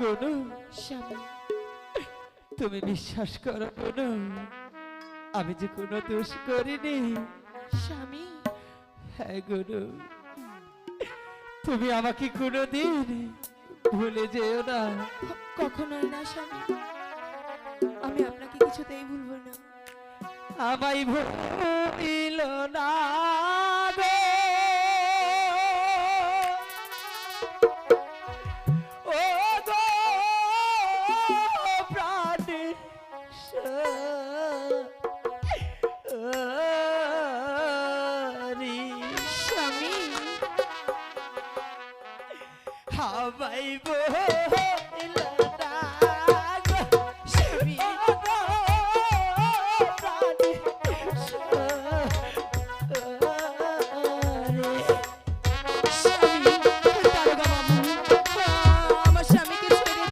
গনু। স্বামী তুমি বিশ্বাস করো গনু আমি যে কোনো দোষ করিনি। স্বামী। হ্যাঁ গনু তুমি আমাকে কোনোদিন ভুলে যেও না। ক- কখনোই না স্বামী। আমি আপনাকে কিছুতেই ভুলবো না। আমায় গো হাবাইব